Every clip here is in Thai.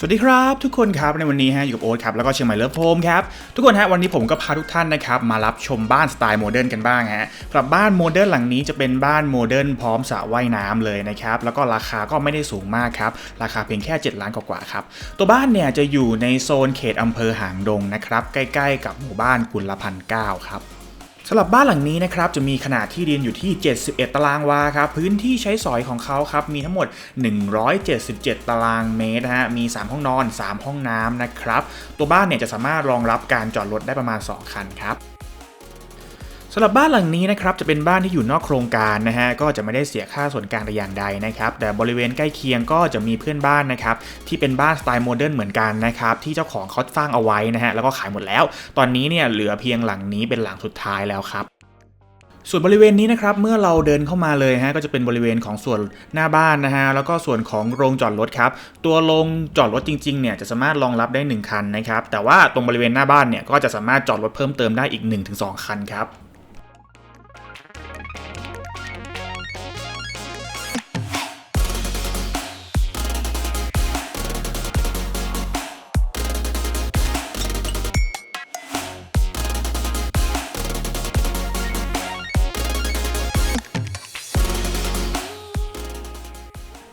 สวัสดีครับทุกคนครับในวันนี้ฮะอยู่กับโอ๊ตครับแล้วก็เชียงใหม่เลิฟโฮมครับทุกคนฮะวันนี้ผมก็พาทุกท่านนะครับมารับชมบ้านสไตล์โมเดิร์นกันบ้างฮะสำหรับบ้านโมเดิร์นหลังนี้จะเป็นบ้านโมเดิร์นพร้อมสระว่ายน้ำเลยนะครับแล้วก็ราคาก็ไม่ได้สูงมากครับราคาเพียงแค่ 7 ล้านกว่าครับตัวบ้านเนี่ยจะอยู่ในโซนเขตอำเภอหางดงนะครับใกล้ ๆ กับหมู่บ้านกุลพันเก้าครับ สำหรับบ้านหลังนี้นะครับจะมีขนาดที่ดินอยู่ที่ 71 ตารางวาครับพื้นที่ใช้สอยของเขาครับมีทั้งหมด 177 ตารางเมตรนะฮะมี 3 ห้องนอน 3 ห้องน้ำนะครับตัวบ้านเนี่ยจะสามารถรองรับการจอดรถได้ประมาณ 2 คันครับำหรับบ้านหลังนี้นะครับจะเป็นบ้านที่อยู่นอกโครงการนะฮะก็จะไม่ได้เสียค่าส่วนกลางแต่อย่างใดนะครับแต่บริเวณใกล้เคียงก็จะมีเพื่อนบ้านนะครับที่เป็นบ้านสไตล์โมเดิร์นเหมือนกันนะครับที่เจ้าของเขาสร้างเอาไว้นะฮะแล้วก็ขายหมดแล้ว ตอนนี้เนี่ยเหลือเพียงหลังนี้เป็นหลังสุดท้ายแล้วครับส่วนบริเวณนี้นะครับเมื่อเราเดินเข้ามาเลยฮะก็จะเป็นบริเวณของส่วนหน้าบ้านนะฮะแล้วก็ส่วนของโรงจอดรถครับตัวโรงจอดรถจริงๆเนี่ยจะสามารถรองรับได้ 1 คันนะครับแต่ว่าตรงบริเวณหน้าบ้านเนี่ยก็จะสามารถจอดรถเพิ่มเติมได้อีก 1-2 คันครับ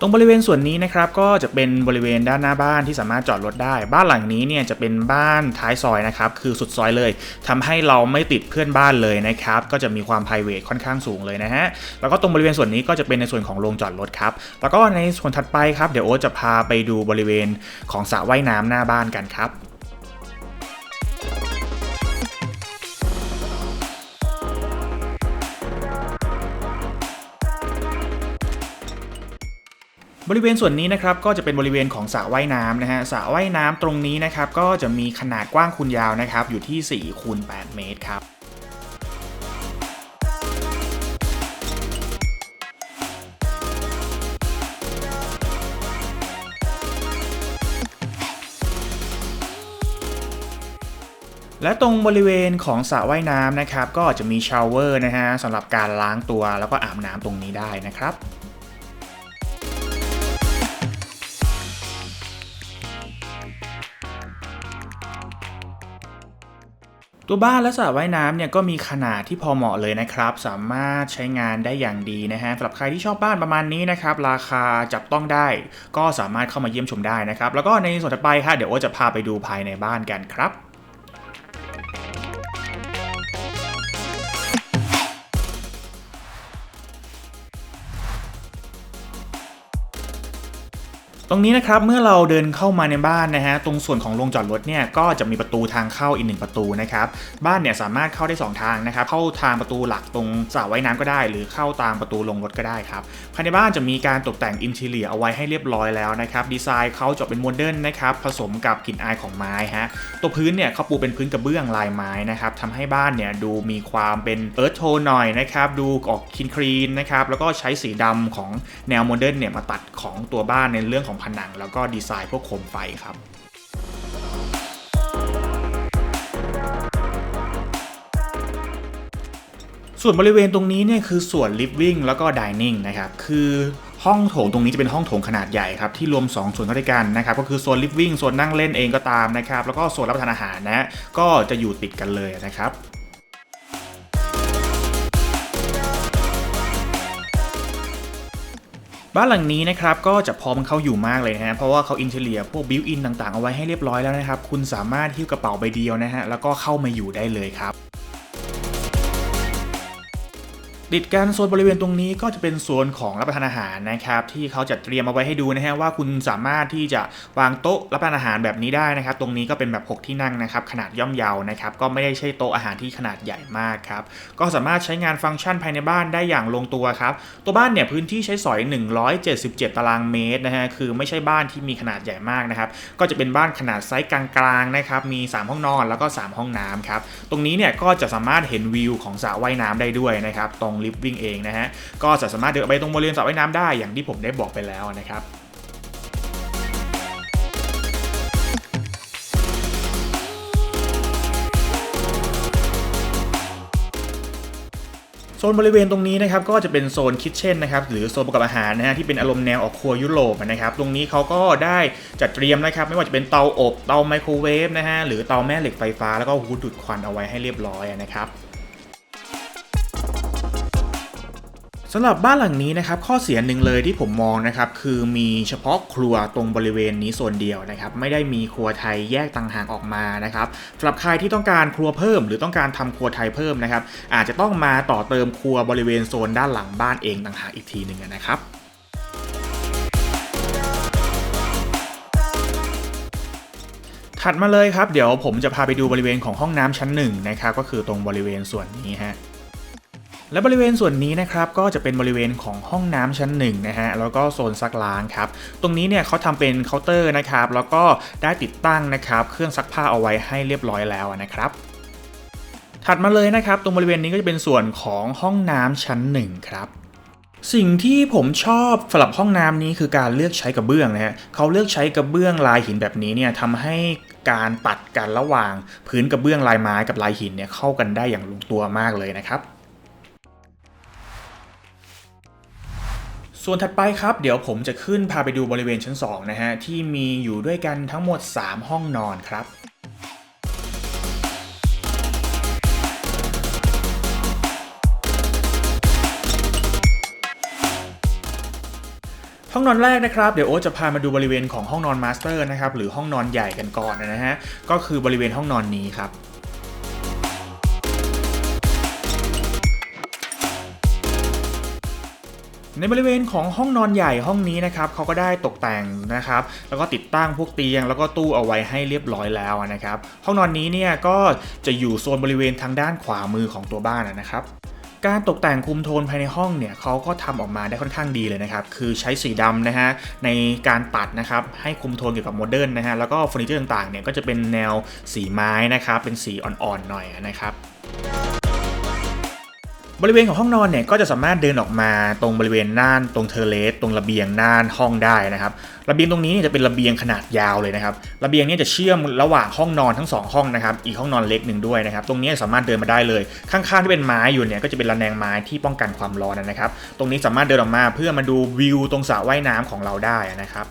รงบริเวณส่วนนี้นะครับก็จะเป็นบริเวณด้านหน้าบ้านที่สามารถจอดรถได้ บ้านหลังนี้เนี่ยจะเป็นบ้านท้ายซอยนะครับคือสุดซอยเลยทำให้เราไม่ติดเพื่อนบ้านเลยนะครับก็จะมีความ p r i v a t ค่อนข้างสูงเลยนะฮะแล้วก็ตรงบริเวณส่วนนี้ก็จะเป็นในส่วนของโรงจอดรถครับแล้วก็ในส่วนถัดไปครับเดี๋ยวโอ๊ตจะพาไปดูบริเวณของสระว่ายน้ำหน้าบ้านกันครับ บริเวณส่วนนี้นะครับก็จะเป็นบริเวณของสระว่ายน้ำนะฮะสระว่ายน้ำตรงนี้นะครับก็จะมีขนาดกว้างคูณยาวนะครับอยู่ที่4คูณ8เมตรครับและตรงบริเวณของสระว่ายน้ำนะครับก็จะมีชาวเวอร์นะฮะสำหรับการล้างตัวแล้วก็อาบน้ำตรงนี้ได้นะครับ ตัวบ้านและสระว่ายน้ำเนี่ยก็มีขนาดที่พอเหมาะเลยนะครับ สามารถใช้งานได้อย่างดีนะฮะสำหรับใครที่ชอบบ้านประมาณนี้นะครับ ราคาจับต้องได้ ก็สามารถเข้ามาเยี่ยมชมได้นะครับ แล้วก็ในส่วนถัดไปครับเดี๋ยวโอจะพาไปดูภายในบ้านกันครับ รงนี้นะครับเมื่อเราเดินเข้ามาในบ้านนะฮะตรงส่วนของโรงจอดรถเนี่ยก็จะมีประตูทางเข้าอีกหนึ่งประตูนะครับบ้านเนี่ยสามารถเข้าได้ 2 ทางนะครับเข้าทางประตูหลักตรงสระว่ายน้ำก็ได้ หรือเข้าตามประตูลงรถก็ได้ครับภายในบ้านจะมีการตกแต่งอินทีเลียเอาไว้ให้เรียบร้อยแล้วนะครับดีไซน์เขาจะเป็นโมเดิร์นนะครับผสมกับกลิ่นอายของไม้ฮะตัวพื้นเนี่ยเขาปูเป็นพื้นกระเบื้องลายไม้นะครับทำให้บ้านเนี่ยดูมีความเป็นเอิร์ธโทนหน่อยนะครับดูออกคลีนคลีนนะครับแล้วก็ใช้สีดำของแนวโมเดิร์นเนี่ยมาตัดของตัวบ้านในเรื่องของผนังแล้วก็ดีไซน์พวกโคมไฟครับส่วนบริเวณตรงนี้เนี่ยคือส่วน living แล้วก็ dining นะครับ คือห้องโถงตรงนี้จะเป็นห้องโถงขนาดใหญ่ครับ ที่รวม 2 ส่วนเข้าด้วยกันนะครับ ก็คือโซน living โซนนั่งเล่นเองก็ตามนะครับ แล้วก็โซนรับประทานอาหารนะ ก็จะอยู่ติดกันเลยนะครับ บ้านหลังนี้นะครับก็จะพร้อมเข้าอยู่มากเลยนะฮะเพราะว่าเขาอินเทเลียพวกบิวอินต่างๆเอาไว้ให้เรียบร้อยแล้วนะครับคุณสามารถหิ้วกระเป๋าใบเดียวนะฮะแล้วก็เข้ามาอยู่ได้เลยครับ ติดกันโซนบริเวณตรงนี้ก็จะเป็นโซนของรับประทานอาหารนะครับ ที่เขาจะเตรียมเอาไว้ให้ดูนะฮะว่าคุณสามารถที่จะวางโต๊ะรับประทานอาหารแบบนี้ได้นะครับ ตรงนี้ก็เป็นแบบ 6 ที่นั่งนะครับ ขนาดย่อมเยานะครับ ก็ไม่ได้ใช่โต๊ะอาหารที่ขนาดใหญ่มากครับ ก็สามารถใช้งานฟังก์ชันภายในบ้านได้อย่างลงตัวครับ ตัวบ้านเนี่ยพื้นที่ใช้สอย 177 ตารางเมตรนะฮะคือไม่ใช่บ้านที่มีขนาดใหญ่มากนะครับก็จะเป็นบ้านขนาดไซส์กลางๆนะครับมี 3 ห้องนอนแล้วก็ 3 ห้องน้ำครับตรงนี้เนี่ยก็จะสามารถเห็นวิวของสระว่ายน้ำได้ด้วยนะครับตรงลิฟวิ่งเองนะฮะ ก็จะสามารถเดินไปตรงบริเวณสระว่ายน้ำได้อย่างที่ผมได้บอกไปแล้วนะครับโซนบริเวณตรงนี้นะครับก็จะเป็นโซนคิทเช่นนะครับหรือโซนประกอบอาหารนะฮะที่เป็นอารมณ์แนวออกครัวยุโรปนะครับตรงนี้เขาก็ได้จัดเตรียมนะครับไม่ว่าจะเป็นเตาอบเตาไมโครเวฟนะฮะหรือเตาแม่เหล็กไฟฟ้าแล้วก็ฮูดดูดควันเอาไว้ให้เรียบร้อยนะครับ สำหรับบ้านหลังนี้นะครับข้อเสียหนึ่งเลยที่ผมมองนะครับคือมีเฉพาะครัวตรงบริเวณนี้โซนเดียวนะครับไม่ได้มีครัวไทยแยกต่างหากออกมานะครับสำหรับใครที่ต้องการครัวเพิ่ม หรือต้องการทำครัวไทยเพิ่มนะครับอาจจะต้องมาต่อเติมครัวบริเวณโซนด้านหลังบ้านเองต่างหากอีกทีหนึ่งนะครับถัดมาเลยครับเดี๋ยวผมจะพาไปดูบริเวณของห้องน้ำชั้นหนึ่งนะครับก็คือตรงบริเวณส่วนนี้ฮะ และบริเวณส่วนนี้นะครับก็จะเป็นบริเวณของห้องน้ำชั้นหนึ่งนะฮะแล้วก็โซนซักล้างครับตรงนี้เนี่ยเขาทำเป็นเคาน์เตอร์นะครับแล้วก็ได้ติดตั้งนะครับเครื่องซักผ้าเอาไว้ให้เรียบร้อยแล้วนะครับถัดมาเลยนะครับตรงบริเวณนี้ก็จะเป็นส่วนของห้องน้ำชั้นหนึ่งครับสิ่งที่ผมชอบสำหรับห้องน้ำนี้คือการเลือกใช้กระเบื้องนะฮะเขาเลือกใช้กระเบื้องลายหินแบบนี้เนี่ยทำให้การตัดกันระหว่าง พื้นกระเบื้องลายไม้กับลายหินเนี่ยเข้ากันได้อย่างลงตัวมากเลยนะครับ ส่วนถัดไปครับ เดี๋ยวผมจะขึ้นพาไปดูบริเวณชั้น 2 นะฮะ ที่มีอยู่ด้วยกันทั้งหมด 3 ห้องนอนครับห้องนอนแรกนะครับเดี๋ยวโอ๊ตจะพามาดูบริเวณของห้องนอนมาสเตอร์นะครับหรือห้องนอนใหญ่กันก่อนนะฮะก็คือบริเวณห้องนอนนี้ครับ ในบริเวณของห้องนอนใหญ่ห้องนี้นะครับเขาก็ได้ตกแต่งนะครับ แล้วก็ติดตั้งพวกเตียง แล้วก็ตู้เอาไว้ให้เรียบร้อยแล้วนะครับ ห้องนอนนี้เนี่ยก็จะอยู่โซนบริเวณทางด้านขวามือของตัวบ้านนะครับการตกแต่งคุมโทนภายในห้องเนี่ยเขาก็ทำออกมาได้ค่อนข้างดีเลยนะครับ คือใช้สีดำนะฮะในการตัดนะครับให้คุมโทนเกี่ยวกับโมเดิร์นนะฮะแล้วก็เฟอร์นิเจอร์ต่างๆเนี่ยก็จะเป็นแนวสีไม้นะครับเป็นสีอ่อนๆหน่อยนะครับ บริเวณของห้องนอนเนี่ยก็จะสามารถเดินออกมาตรงบริเวณน่านตรงเทอร์เลสตรงระเบียงน่านห้องได้นะครับระเบียงตรงนี้เนี่ยจะเป็นระเบียงขนาดยาวเลยนะครับระเบียงนี่ยจะเชื่อมระหว่างห้องนอนทั้งสองห้องนะครับอีกห้องนอนเล็กหนึ่งด้วยนะครับตรงนี้สามารถเดินมาได้เลย ข้างๆที่เป็นไม้อยู่เนี่ยก็จะเป็นระแนงไม้ที่ป้องกันความร้อนนะครับ ตรงนี้สามารถเดินออกมาเพื่อมาดูวิวตรงสระว่ายน้ำของเราได้นะครับ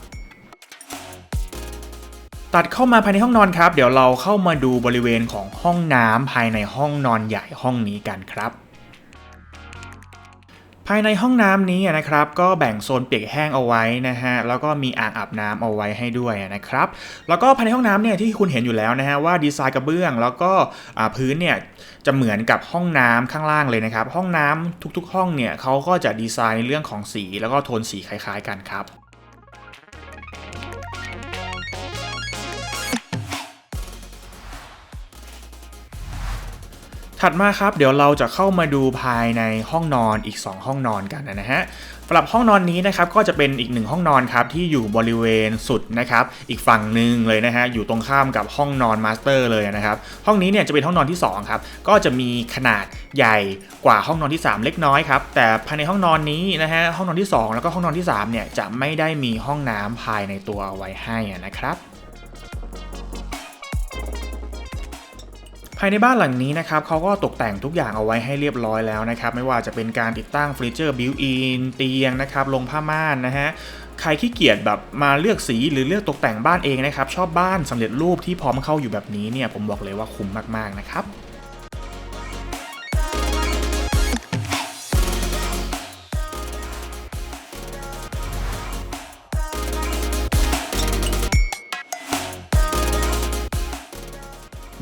ตัดเข้ามาภายในห้องนอนครับ เดี๋ยวเราเข้ามาดูบริเวณของห้องน้ำภายในห้องนอนใหญ่ห้องนี้กันครับ ภายในห้องน้ำนี้นะครับ ก็แบ่งโซนเปียกแห้งเอาไว้นะฮะแล้วก็มีอ่างอาบน้ำเอาไว้ให้ด้วยนะครับ แล้วก็ภายในห้องน้ำเนี่ยที่คุณเห็นอยู่แล้วนะฮะว่าดีไซน์กระเบื้อง แล้วก็พื้นเนี่ยจะเหมือนกับห้องน้ำข้างล่างเลยนะครับ ห้องน้ำทุกๆ ห้องเนี่ยเขาก็จะดีไซน์เรื่องของสีแล้วก็โทนสีคล้าย ๆ กันครับ ถัดมาครับ เดี๋ยวเราจะเข้ามาดูภายในห้องนอนอีก 2 ห้องนอนกันนะฮะสำหรับห้องนอนนี้นะครับก็จะเป็นอีกหนึ่งห้องนอนครับที่อยู่บริเวณสุดนะครับอีกฝั่งหนึ่งเลยนะฮะอยู่ตรงข้ามกับห้องนอนมาสเตอร์เลยนะครับห้องนี้เนี่ยจะเป็นห้องนอนที่2ครับก็จะมีขนาดใหญ่กว่าห้องนอนที่ 3 เล็กน้อยครับแต่ภายในห้องนอนนี้นะฮะห้องนอนที่ 2 แล้วก็ห้องนอนที่3เนี่ยจะไม่ได้มีห้องน้ำภายในตัวเอาไว้ให้นะครับ ภายในบ้านหลังนี้นะครับเขาก็ตกแต่งทุกอย่างเอาไว้ให้เรียบร้อยแล้วนะครับ ไม่ว่าจะเป็นการติดตั้งเฟอร์นิเจอร์บิวอินเตียงนะครับลงผ้าม่านนะฮะใครขี้เกียจแบบมาเลือกสีหรือเลือกตกแต่งบ้านเองนะครับ ชอบบ้านสำเร็จรูปที่พร้อมเข้าอยู่แบบนี้เนี่ยผมบอกเลยว่าคุ้มมากๆนะครับ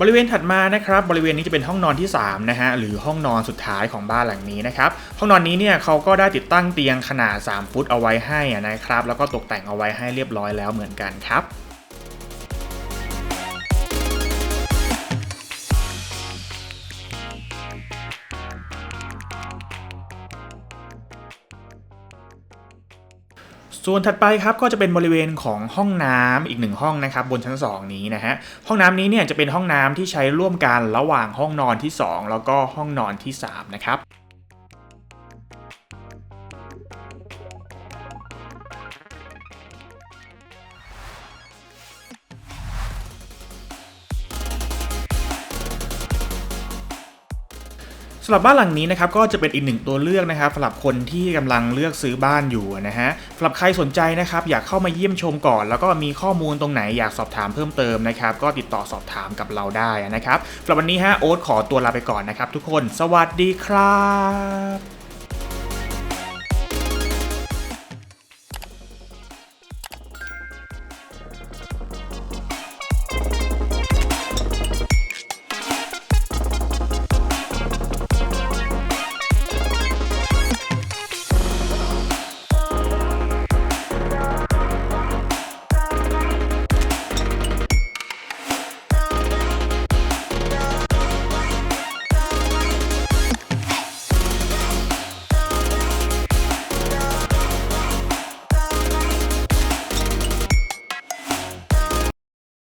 บริเวณถัดมานะครับบริเวณนี้จะเป็นห้องนอนที่3นะฮะหรือห้องนอนสุดท้ายของบ้านหลังนี้นะครับห้องนอนนี้เนี่ยเขาก็ได้ติดตั้งเตียงขนาด 3 ฟุตเอาไว้ให้นะครับแล้วก็ตกแต่งเอาไว้ให้เรียบร้อยแล้วเหมือนกันครับ ส่วนถัดไปครับก็จะเป็นบริเวณของห้องน้ำอีกหนึ่งห้องนะครับบนชั้น 2 นี้นะฮะห้องน้ำนี้เนี่ยจะเป็นห้องน้ำที่ใช้ร่วมกันระหว่างห้องนอนที่ 2 แล้วก็ห้องนอนที่3นะครับำหรับบ้านหลังนี้นะครับก็จะเป็นอีกหนึ่งตัวเลือกนะครับสำหรับคนที่กำลังเลือกซื้อบ้านอยู่นะฮะสำหรับใครสนใจนะครับอยากเข้ามาเยี่ยมชมก่อน แล้วก็มีข้อมูลตรงไหนอยากสอบถามเพิ่มเติมนะครับก็ติดต่อสอบถามกับเราได้นะครับสำหรับวันนี้ฮะโอ๊ตขอตัวลาไปก่อนนะครับทุกคน สวัสดีครับ